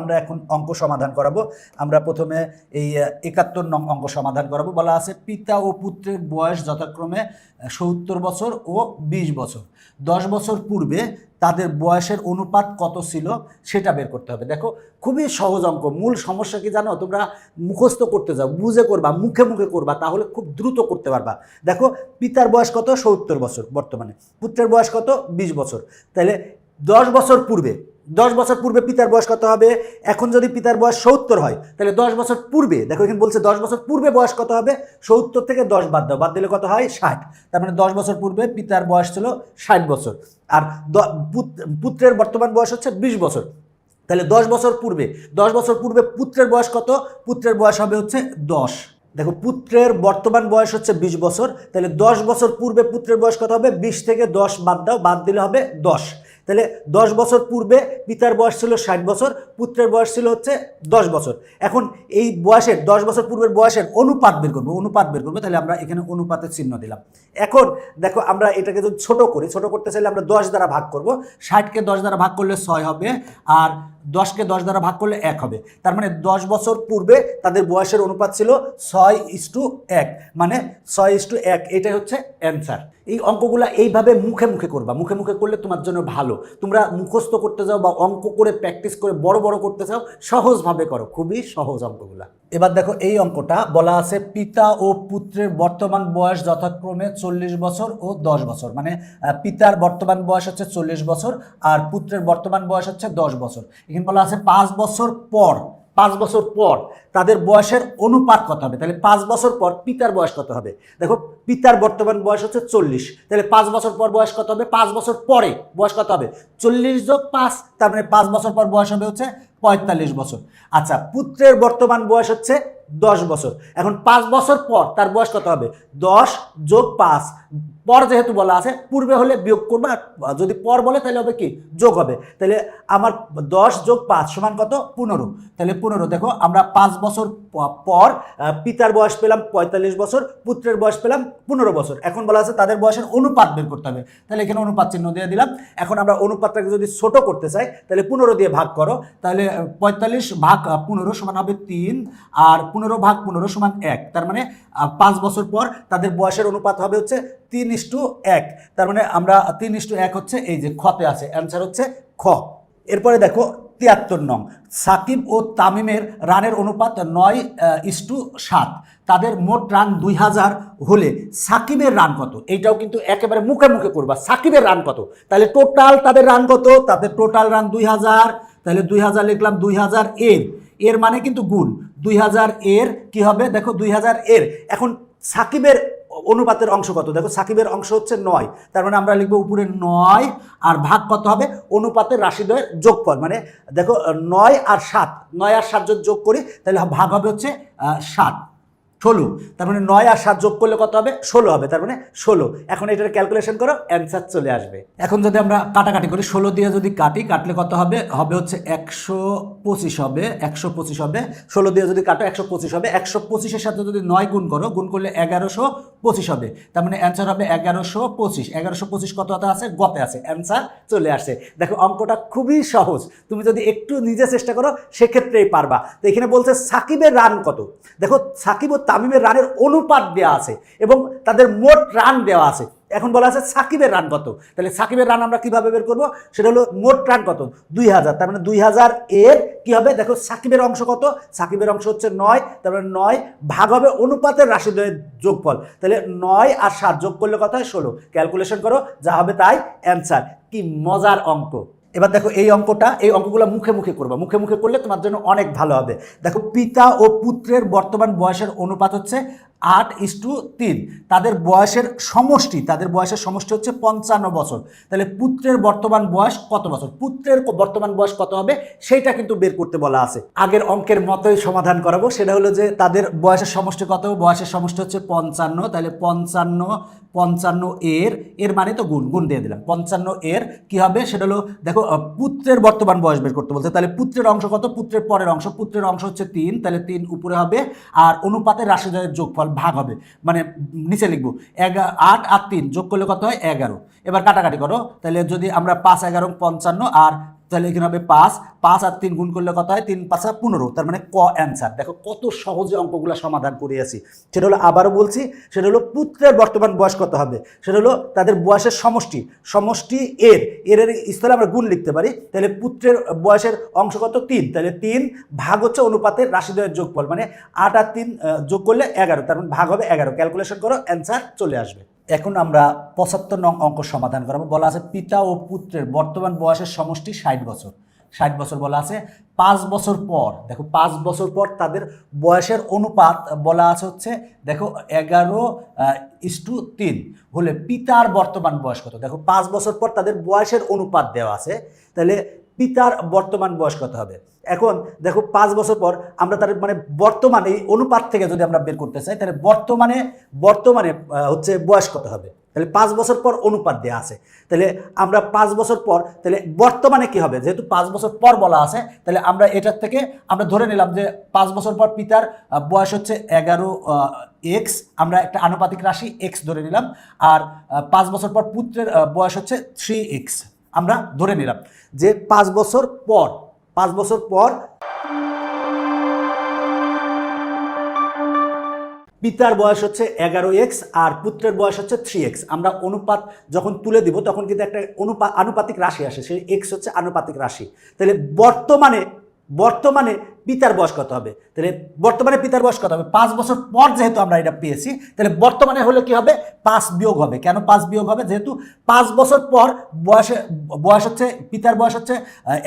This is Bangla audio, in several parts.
আমরা এখন অঙ্ক সমাধান করাবো। আমরা প্রথমে এই একাত্তর নং অঙ্ক সমাধান করাবো। বলা আছে, পিতা ও পুত্রের বয়স যথাক্রমে সত্তর বছর ও ২০ বছর। দশ বছর পূর্বে তাদের বয়সের অনুপাত কত ছিল সেটা বের করতে হবে। দেখো, খুবই সহজ অঙ্ক। মূল সমস্যা কি জানো? তোমরা মুখস্থ করতে যাও, বুঝে করবা, মুখে মুখে করবা, তাহলে খুব দ্রুত করতে পারবা। দেখো, পিতার বয়স কত? সত্তর বছর বর্তমানে। পুত্রের বয়স কত? ২০ বছর। তাহলে দশ বছর পূর্বে দশ বছর পূর্বে পিতার বয়স কত হবে? এখন যদি পিতার বয়স সত্তর হয়, তাহলে দশ বছর পূর্বে, দেখো এখানে বলছে দশ বছর পূর্বে বয়স কত হবে? সত্তর থেকে দশ বাদ দাও, বাদ দিলে কত হয়? ষাট। তার মানে দশ বছর পূর্বে পিতার বয়স ছিল ষাট বছর। আর পুত্রের বর্তমান বয়স হচ্ছে বিশ বছর। তাহলে দশ বছর পূর্বে, দশ বছর পূর্বে পুত্রের বয়স কত? পুত্রের বয়স হবে হচ্ছে দশ। দেখো, পুত্রের বর্তমান বয়স হচ্ছে বিশ বছর, তাহলে দশ বছর পূর্বে পুত্রের বয়স কত হবে? বিশ থেকে দশ বাদ দাও, বাদ দিলে হবে দশ। তাহলে দশ বছর পূর্বে পিতার বয়স ছিল ষাট বছর, পুত্রের বয়স ছিল হচ্ছে দশ বছর। এখন এই বয়সের, দশ বছর পূর্বের বয়সের অনুপাত বের করব, অনুপাত বের করব, তাহলে আমরা এখানে অনুপাতের চিহ্ন দিলাম। এখন দেখো আমরা এটাকে যদি ছোট করি, ছোট করতে চাইলে আমরা দশ দ্বারা ভাগ করব। ষাটকে দশ দ্বারা ভাগ করলে ছয় হবে, আর দশকে দশ দ্বারা ভাগ করলে এক হবে। তার মানে দশ বছর পূর্বে তাদের বয়সের অনুপাত ছিল ছয় ইস টু এক মানে ছয় ইস টু এক, এটাই হচ্ছে অ্যান্সার। এই অঙ্কগুলো এইভাবে মুখে মুখে করবা, মুখে মুখে করলে তোমার জন্য ভালো। তোমরা মুখস্থ করতে যাও বা অঙ্ক করে প্র্যাকটিস করে বড় বড় করতে চাও, সহজভাবে করো। খুবই সহজ অঙ্কগুলা। এবার দেখো এই অঙ্কটা, বলা আছে পিতা ও পুত্রের বর্তমান বয়স যথাক্রমে চল্লিশ বছর ও দশ বছর। মানে পিতার বর্তমান বয়স হচ্ছে চল্লিশ বছর আর পুত্রের বর্তমান বয়স হচ্ছে দশ বছর। এখানে বলা আছে পাঁচ বছর পর পাঁচ বছর পর তাদের বয়সের অনুপাত কত হবে? তাহলে পাঁচ বছর পর পিতার বয়স কত হবে? দেখো, পিতার বর্তমান বয়স হচ্ছে চল্লিশ। তাহলে পাঁচ বছর পর বয়স কত হবে? পাঁচ বছর পরে বয়স কত হবে? চল্লিশ যোগ পাঁচ, তার মানে পাঁচ বছর পর বয়স হবে হচ্ছে পঁয়তাল্লিশ বছর। আচ্ছা পুত্রের বর্তমান বয়স হচ্ছে দশ বছর। এখন পাঁচ বছর পর তার বয়স কত হবে? দশ যোগ পাঁচ পর যেহেতু বলা আছে, পূর্বে হলে বিয়োগ করবে আর যদি পর বলে তাহলে হবে কি? যোগ হবে। তাহলে আমার দশ যোগ পাঁচ সমান কত? পনেরো। তাহলে পনেরো, দেখো, আমরা পাঁচ বছর পর পিতার বয়স পেলাম পঁয়তাল্লিশ বছর, পুত্রের বয়স পেলাম পনেরো বছর। এখন বলা আছে তাদের বয়সের অনুপাত বের করতে হবে। তাহলে এখানে অনুপাত চিহ্ন দিয়ে দিলাম। এখন আমরা অনুপাতটাকে যদি ছোট করতে চাই, তাহলে পনেরো দিয়ে ভাগ করো। তাহলে পঁয়তাল্লিশ ভাগ পনেরো সমান হবে তিন, আর পনেরো ভাগ পনেরো সমান এক। তার মানে পাঁচ বছর পর তাদের বয়সের অনুপাত হবে হচ্ছে তিন ইস্টু এক। তার মানে আমরা তিন ইস্টু এক হচ্ছে এই যে খতে আছে। অ্যান্সার হচ্ছে খ। এরপরে দেখো তিয়াত্তর নং। সাকিব ও তামিমের রানের অনুপাত নয় ইস্টু সাত। তাদের মোট রান দুই হাজার হলে সাকিবের রান কত? এইটাও কিন্তু একেবারে মুখে মুখে করবা। সাকিবের রান কত? তাহলে টোটাল তাদের রান কত? তাদের টোটাল রান দুই হাজার। তাহলে দুই হাজার লিখলাম দুই হাজার এর। এর মানে কিন্তু গুণ। দুই হাজার এর কি হবে? দেখো দুই হাজার এর। এখন সাকিবের অনুপাতের অংশ কত? দেখো, সাকিবের অংশ হচ্ছে নয়। তার মানে আমরা লিখব উপরে নয় আর ভাগ কত হবে? অনুপাতের রাশিদ্বয়ের যোগফল। মানে দেখো, নয় আর সাত, নয় আর সাত যদি যোগ করি, তাহলে ভাগ হবে হচ্ছে সাত, ষোলো। তার মানে নয় আর সাত যোগ করলে কত হবে? ষোলো হবে। তার মানে ষোলো। এখন এটার ক্যালকুলেশন করো অ্যান্সার চলে আসবে। এখন যদি আমরা কাটাকাটি করি, ষোলো দিয়ে যদি কাটি, কাটলে কত হবে? হবে হচ্ছে একশো পঁচিশ হবে, একশো পঁচিশ হবে। ষোলো দিয়ে যদি কাটো, একশো পঁচিশ হবে। একশো পঁচিশের সাথে যদি নয় গুণ করো, গুণ করলে এগারোশো পঁচিশ হবে। তার মানে অ্যান্সার হবে এগারোশো পঁচিশ। এগারোশো পঁচিশ কত কথা আছে? গতে আছে। অ্যান্সার চলে আসে। দেখো, অঙ্কটা খুবই সহজ। তুমি যদি একটু নিজে চেষ্টা করো, সেক্ষেত্রেই পারবা। তো এখানে বলছে সাকিবের রান কত? দেখো, সাকিব ও তামিমের রানের অনুপাত দেওয়া আছে এবং তাদের মোট রান দেওয়া আছে। এখন বলা আছে সাকিবের রান কত? তাহলে সাকিবের রান আমরা কীভাবে বের করব? সেটা হলো মোট রান কত? দুই হাজার। তার মানে দুই হাজার এর কি হবে? দেখো সাকিবের অংশ কত? সাকিবের অংশ হচ্ছে নয়। তার মানে নয় ভাগ হবে অনুপাতের রাশিদ্বয়ের যোগফল। তাহলে নয় আর সাত যোগ করলে কত হয়? ষোলো। ক্যালকুলেশন করো, যা হবে তাই অ্যান্সার। কি মজার অঙ্ক। এবার দেখো এই অঙ্কটা, এই অঙ্কগুলো মুখে মুখে করবা। মুখে মুখে করলে তোমার জন্য অনেক ভালো হবে। দেখো পিতা ও পুত্রের বর্তমান বয়সের অনুপাত হচ্ছে আট ইস্টু তিন। তাদের বয়সের সমষ্টি, তাদের বয়সের সমষ্টি হচ্ছে পঞ্চান্ন বছর। তাহলে পুত্রের বর্তমান বয়স কত বছর? পুত্রের বর্তমান বয়স কত হবে? সেইটা কিন্তু বের করতে বলা আছে। আগের অঙ্কের মতোই সমাধান করাবো। সেটা হলো যে তাদের বয়সের সমষ্টি কত? বয়সের সমষ্টি হচ্ছে পঞ্চান্ন। তাহলে পঞ্চান্ন পঞ্চান্ন এর এর মানে তো গুণ গুণ দিয়ে দিলাম। পঞ্চান্ন এর কি হবে? সেটা হলো, দেখো পুত্রের বর্তমান বয়স বের করতে বলছে। তাহলে পুত্রের অংশ কত? পুত্রের পরের অংশ। পুত্রের অংশ হচ্ছে তিন, তাহলে তিন উপরে হবে, আর অনুপাতের রাশিদ্বয়ের যোগফল ভাগ হবে। মানে নিচে লিখব এগারো আট আর তিন যোগ করলে কত হয়? এগারো। এবার কাটাকাটি করো। তাহলে যদি আমরা পাঁচ, এগারো, পঞ্চান্ন আর তাহলে এখানে হবে পাঁচ পাঁচ আর তিন গুণ করলে কত হয়? তিন, পাঁচা পনেরো। তার মানে ক অ্যান্সার দেখো কত সহজে অঙ্কগুলো সমাধান করিয়েছি সেটা হলো আবারও বলছি, সেটা হলো পুত্রের বর্তমান বয়স কত হবে? সেটা হলো তাদের বয়সের সমষ্টি। সমষ্টি এর এর এর স্থলে আমরা গুণ লিখতে পারি। তাহলে পুত্রের বয়সের অংশ কত? তিন। তাহলে তিন ভাগ হচ্ছে অনুপাতের রাশিদ্বয়ের যোগফল। মানে আট আর তিন যোগ করলে এগারো। তার মানে ভাগ হবে এগারো। ক্যালকুলেশন করো অ্যান্সার চলে আসবে। এখন আমরা পঁচাত্তর নং অঙ্ক সমাধান করাবো। বলা আছে পিতা ও পুত্রের বর্তমান বয়সের সমষ্টি ষাট বছর। ষাট বছর বলা আছে। পাঁচ বছর পর, দেখো, পাঁচ বছর পর তাদের বয়সের অনুপাত বলা আছে হচ্ছে, দেখো, এগারো ইস্টু তিন। হলে পিতার বর্তমান বয়স কত? দেখো, পাঁচ বছর পর তাদের বয়সের অনুপাত দেওয়া আছে। তাহলে পিতার বর্তমান বয়স কত হবে? এখন দেখো, পাঁচ বছর পর আমরা তার মানে বর্তমানে, এই অনুপাত থেকে যদি আমরা বের করতে চাই, তাহলে বর্তমানে বর্তমানে হচ্ছে বয়স কত হবে? তাহলে পাঁচ বছর পর অনুপাত দেওয়া আছে। তাহলে আমরা পাঁচ বছর পর, তাহলে বর্তমানে কি হবে? যেহেতু পাঁচ বছর পর বলা আছে, তাহলে আমরা এটার থেকে, আমরা ধরে নিলাম যে পাঁচ বছর পর পিতার বয়স হচ্ছে এগারো এক্স, আমরা একটা আনুপাতিক রাশি এক্স ধরে নিলাম। আর পাঁচ বছর পর পুত্রের বয়স হচ্ছে থ্রি এক্স। আমরা ধরে নিলাম যে পাঁচ বছর পর, পাঁচ বছর পর পিতার বয়স হচ্ছে এগারো এক্স আর পুত্রের বয়স হচ্ছে থ্রি এক্স আমরা অনুপাত যখন তুলে দিব, তখন কিন্তু একটা অনুপা, আনুপাতিক রাশি আসে, সেই এক্স হচ্ছে আনুপাতিক রাশি। তাহলে বর্তমানে বর্তমানে পিতার বয়স কত হবে? তাহলে বর্তমানে পিতার বয়স কত হবে? পাঁচ বছর পর যেহেতু আমরা এটা পেয়েছি, তাহলে বর্তমানে হলে কি হবে? পাঁচ বিয়োগ হবে। কেন পাঁচ বিয়োগ হবে? যেহেতু পাঁচ বছর পর বয়সে, বয়স হচ্ছে, পিতার বয়স হচ্ছে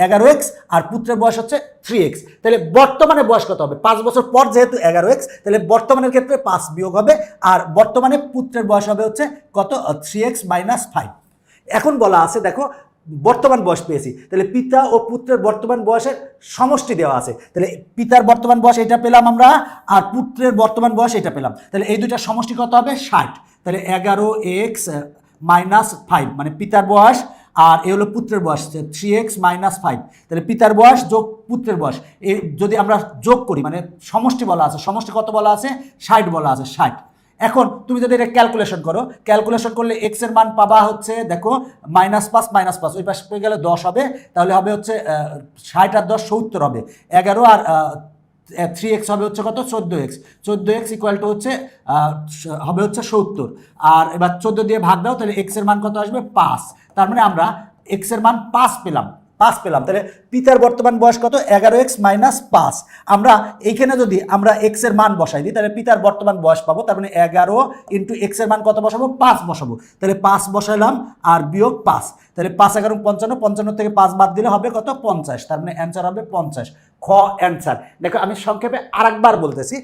এগারো এক্স আর পুত্রের বয়স হচ্ছে থ্রি এক্স তাহলে বর্তমানে বয়স কত হবে? পাঁচ বছর পর যেহেতু এগারো এক্স তাহলে বর্তমানের ক্ষেত্রে পাঁচ বিয়োগ হবে আর বর্তমানে পুত্রের বয়স হবে হচ্ছে কত? থ্রি এক্স মাইনাস ফাইভ এখন বলা আছে, দেখো বর্তমান বয়স পেয়েছি। তাহলে পিতা ও পুত্রের বর্তমান বয়সের সমষ্টি দেওয়া আছে। তাহলে পিতার বর্তমান বয়স এটা পেলাম আমরা, আর পুত্রের বর্তমান বয়স এটা পেলাম। তাহলে এই দুইটার সমষ্টি কত হবে? ষাট। তাহলে এগারো এক্স মাইনাস ফাইভ মানে পিতার বয়স, আর এ হলো পুত্রের বয়স থ্রি এক্স মাইনাস ফাইভ। তাহলে পিতার বয়স যোগ পুত্রের বয়স। এ যদি আমরা যোগ করি মানে সমষ্টি বলা আছে, সমষ্টি কত বলা আছে? ষাট বলা আছে, ষাট। এখন তুমি যদি এটা ক্যালকুলেশন করো ক্যালকুলেশন করলে এক্সের মান পাবা হচ্ছে, দেখো মাইনাস পাঁচ মাইনাস পাঁচ, ওই পাশে পেয়ে গেলে দশ হবে, তাহলে হবে হচ্ছে ষাট আর দশ সত্তর হবে। এগারো আর থ্রি এক্স হবে হচ্ছে কত? চোদ্দ এক্স চোদ্দ এক্স ইকুয়াল টু হচ্ছে হবে হচ্ছে সত্তর। আর এবার চোদ্দ দিয়ে ভাগ দাও, তাহলে এক্সের মান কত আসবে? পাঁচ। তার মানে আমরা এক্সের মান পাঁচ পেলাম। পাঁচ পেলাম। তাহলে পিতার বর্তমান বয়স কত? এগারো এক্স মাইনাস পাঁচ। আমরা এইখানে যদি আমরা এক্সের মান বসাই দিই, তাহলে পিতার বর্তমান বয়স পাবো, তার মানে এগারো ইন্টু এক্সের মান কত বসাবো? পাঁচ বসাবো। তাহলে পাঁচ বসাইলাম আর বিয়োগ পাঁচ। তাহলে পাঁচ এগারো পঞ্চান্ন পঞ্চান্ন থেকে পাঁচ বাদ দিলে হবে কত? পঞ্চাশ। তার মানে অ্যান্সার হবে পঞ্চাশ। খ অ্যান্সার দেখো, আমি সংক্ষেপে আরেকবার বলতেছি।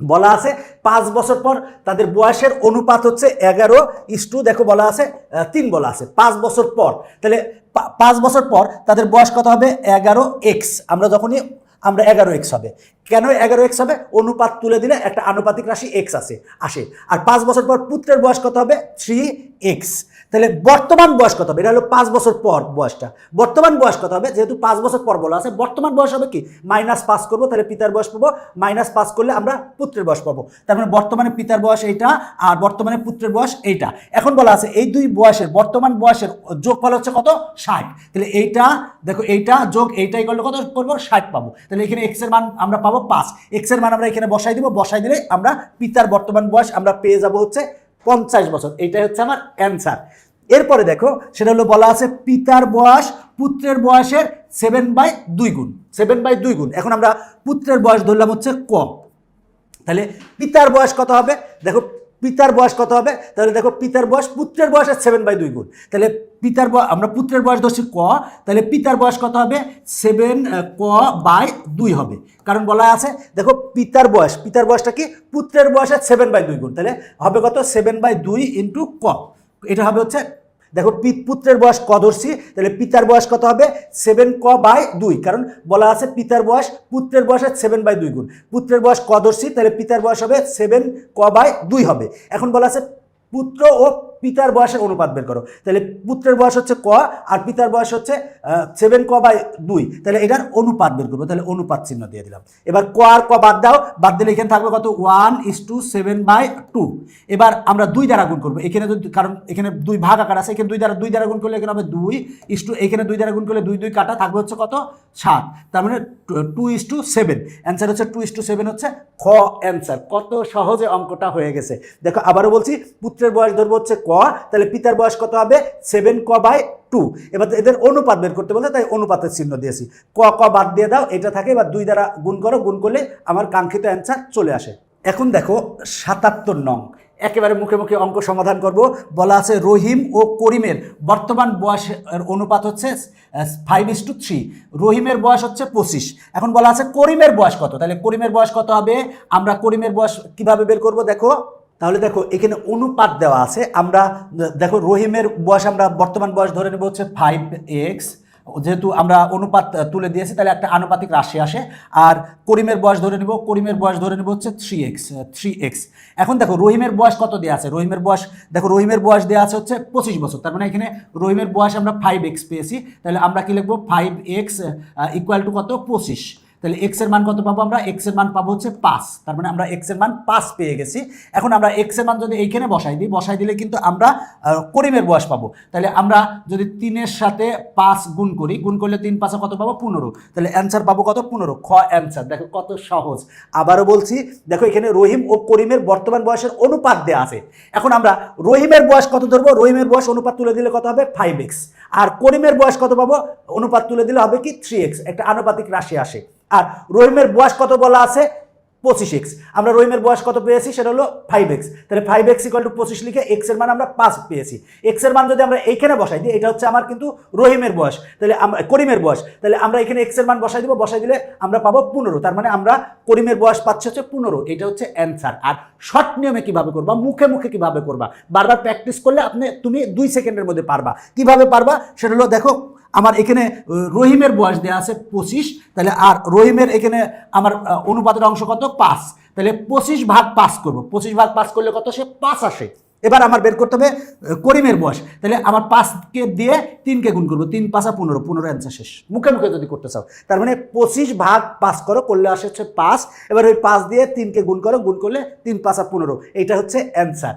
বলা আছে, পাঁচ বছর পর তাদের বয়সের অনুপাত হচ্ছে এগারো। ইস্টু দেখো বলা আছে তিন বলা আছে। পাঁচ বছর পর, তাহলে পাঁচ বছর পর তাদের বয়স কত হবে? এগারো এক্স। আমরা যখনই, আমরা এগারো এক্স হবে। কেন এগারো এক্স হবে? অনুপাত তুলে দিলে একটা আনুপাতিক রাশি এক্স আছে, আসে। আর পাঁচ বছর পর পুত্রের বয়স কত হবে? থ্রি এক্স তাহলে বর্তমান বয়স কত হবে? এটা হলো পাঁচ বছর পর বয়সটা। বর্তমান বয়স কত হবে? যেহেতু পাঁচ বছর পর বলা আছে, বর্তমান বয়স হবে কি? মাইনাস পাস করব, তাহলে পিতার বয়স পাবো। মাইনাস পাস করলে আমরা পুত্রের বয়স পাবো। তার মানে বর্তমানে পিতার বয়স এইটা আর বর্তমানে পুত্রের বয়স এইটা। এখন বলা আছে, এই দুই বয়সের, বর্তমান বয়সের যোগফল হচ্ছে কত? ষাট। তাহলে এইটা, দেখো এইটা যোগ এইটাই করলে কত? করব, ষাট পাবো। তাহলে এখানে এক্সের মান আমরা পাবো পাঁচ। এক্সের মান আমরা এখানে বসাই দিব। বসাই দিলে আমরা পিতার বর্তমান বয়স আমরা পেয়ে যাব হচ্ছে পঞ্চাশ বছর। এইটাই হচ্ছে আমার অ্যান্সার এরপরে দেখো, সেটা হলো বলা আছে পিতার বয়স পুত্রের বয়সের সেভেন বাই দুই গুণ। সেভেন বাই দুই গুণ। এখন আমরা পুত্রের বয়স ধরলাম হচ্ছে কম তাহলে পিতার বয়স কত হবে? দেখো পিতার বয়স কত হবে? তাহলে দেখো পিতার বয়স পুত্রের বয়সের সেভেন বাই দুই গুণ। তাহলে পিতার আমরা পুত্রের বয়স ধরছি ক, তাহলে পিতার বয়স কত হবে? সেভেন ক বাই দুই হবে। কারণ বলা আছে, দেখো পিতার বয়স, পিতার বয়সটা কি? পুত্রের বয়সের সেভেন বাই দুই গুণ। তাহলে হবে কত? সেভেন বাই দুই ইন্টু ক। এটা হবে হচ্ছে দেখো পুত্রের বয়স ক ধরছি, তাহলে পিতার বয়স কত হবে? সেভেন ক বাই দুই। কারণ বলা আছে পিতার বয়স, পুত্রের বয়স বয়সের সেভেন বাই দুই গুণ। পুত্রের বয়স ক ধরছি, তাহলে পিতার বয়স হবে সেভেন ক বাই দুই হবে। এখন বলা আছে পুত্র ও পিতার বয়সের অনুপাত বের করো। তাহলে পুত্রের বয়স হচ্ছে ক, আর পিতার বয়স হচ্ছে সেভেন ক বাই দুই। তাহলে এটার অনুপাত বের করব তাহলে অনুপাত চিহ্ন দিয়ে দিলাম। এবার ক আর ক বাদ দাও, বাদ দিলে এখানে থাকবে কত? One is two seven by two এবার আমরা দুই দ্বারা গুণ করব। এখানে যদি, কারণ এখানে দুই ভাগ আকার আছে, এখানে দুই দ্বারা দুই দ্বারা গুণ করলে এখানে হবে দুই ইস টু এখানে দুই দ্বারা গুণ করলে দুই দুই কাটা, থাকবে হচ্ছে কত? সাত। তার মানে two is two seven answer হচ্ছে টু ইস টু সেভেন হচ্ছে খ অ্যান্সার কত সহজে অঙ্কটা হয়ে গেছে। দেখো, আবারও বলছি, পুত্রের বয়স ধরবো হচ্ছে ক। তাহলে পিতার বয়স কত হবে? সেভেন ক বাই টু এবার এদের অনুপাত বের করতে বলতে তাই অনুপাতের চিহ্ন দিয়েছি। ক ক বাদ দিয়ে দাও, এটা থাকে, এবার দুই দ্বারা গুণ করো, গুণ করলে আমার কাঙ্ক্ষিত অ্যান্সার চলে আসে। এখন দেখো, সাতাত্তর নং। একেবারে মুখে মুখে অঙ্ক সমাধান করব। বলা আছে রহিম ও করিমের বর্তমান বয়সের অনুপাত হচ্ছে ফাইভ ইস টু থ্রি রহিমের বয়স হচ্ছে পঁচিশ। এখন বলা আছে করিমের বয়স কত? তাহলে করিমের বয়স কত হবে? আমরা করিমের বয়স কীভাবে বের করব? দেখো তাহলে দেখো, এখানে অনুপাত দেওয়া আছে। আমরা, দেখো, রহিমের বয়স আমরা, বর্তমান বয়স ধরে নেব হচ্ছে ফাইভ এক্স যেহেতু আমরা অনুপাত তুলে দিয়েছি, তাহলে একটা আনুপাতিক রাশি আসে। আর করিমের বয়স ধরে নেব, করিমের বয়স ধরে নেব হচ্ছে থ্রি এক্স থ্রি এক্স এখন দেখো, রহিমের বয়স কত দেওয়া আছে? রহিমের বয়স, দেখো, রহিমের বয়স দেওয়া আছে হচ্ছে পঁচিশ বছর। তার মানে এখানে রহিমের বয়স আমরা ফাইভ এক্স পেয়েছি। তাহলে আমরা কি লিখব? ফাইভ এক্স ইকুয়াল টু কত? পঁচিশ। তাহলে এক্সের মান কত পাবো আমরা? এক্সের মান পাবো হচ্ছে পাঁচ। তার মানে আমরা এক্সের মান পাঁচ পেয়ে গেছি। এখন আমরা এক্সের মান যদি এইখানে বসাই দিই, বসাই দিলে কিন্তু আমরা করিমের বয়স পাবো। তাহলে আমরা যদি তিনের সাথে পাঁচ গুণ করি, গুণ করলে তিন পাঁচে কত পাবো? পনেরো। তাহলে অ্যান্সার পাবো কত? পনেরো। খ অ্যান্সার দেখো কত সহজ। আবারও বলছি, দেখো এখানে রহিম ও করিমের বর্তমান বয়সের অনুপাত দেওয়া আছে। এখন আমরা রহিমের বয়স কত ধরবো? রহিমের বয়স অনুপাত তুলে দিলে কত হবে? ফাইভ এক্স আর করিমের বয়স কত পাবো? অনুপাত তুলে দিলে হবে কি? থ্রি এক্স একটা আনুপাতিক রাশি আসে। আর রহিমের বয়স কত বলা আছে? পঁচিশ এক্স আমরা রহিমের বয়স কত পেয়েছি? সেটা হলো ফাইভ এক্স তাহলে ফাইভ এক্স ইকুয়াল টু পঁচিশ লিখে এক্সের মান আমরা পাঁচ পেয়েছি। এক্সের মান যদি আমরা এইখানে বসাই দিই, এটা হচ্ছে আমার কিন্তু রহিমের বয়স। তাহলে আমরা করিমের বয়স। তাহলে আমরা এখানে এক্সের মান বসাই দিব, বসাই দিলে আমরা পাবো পনেরো। তার মানে আমরা করিমের বয়স পাচ্ছি হচ্ছে পনেরো। এটা হচ্ছে অ্যান্সার আর শর্ট নিয়মে কীভাবে করবা? মুখে মুখে কীভাবে করবা? বারবার প্র্যাকটিস করলে আপনি, তুমি দুই সেকেন্ডের মধ্যে পারবা। কীভাবে পারবা? সেটা হলো দেখো আমার এখানে রহিমের বয়স দেওয়া আছে পঁচিশ, তাহলে আর রহিমের এখানে আমার অনুপাতের অংশ কত? পাঁচ। তাহলে পঁচিশ ভাগ পাস করব। পঁচিশ ভাগ পাস করলে কত সে পাঁচ আসে। এবার আমার বের করতে হবে করিমের বয়স। তাহলে আমার পাঁচকে দিয়ে তিনকে গুণ করব। তিন পাঁচা পনেরো পনেরো অ্যান্সার শেষ। মুখে মুখে যদি করতে চাও। তার মানে পঁচিশ ভাগ পাস করো, করলে আসে হচ্ছে পাঁচ। এবার ওই পাঁচ দিয়ে তিনকে গুণ করো, গুণ করলে তিন, পাঁচা পনেরো। এইটা হচ্ছে অ্যান্সার।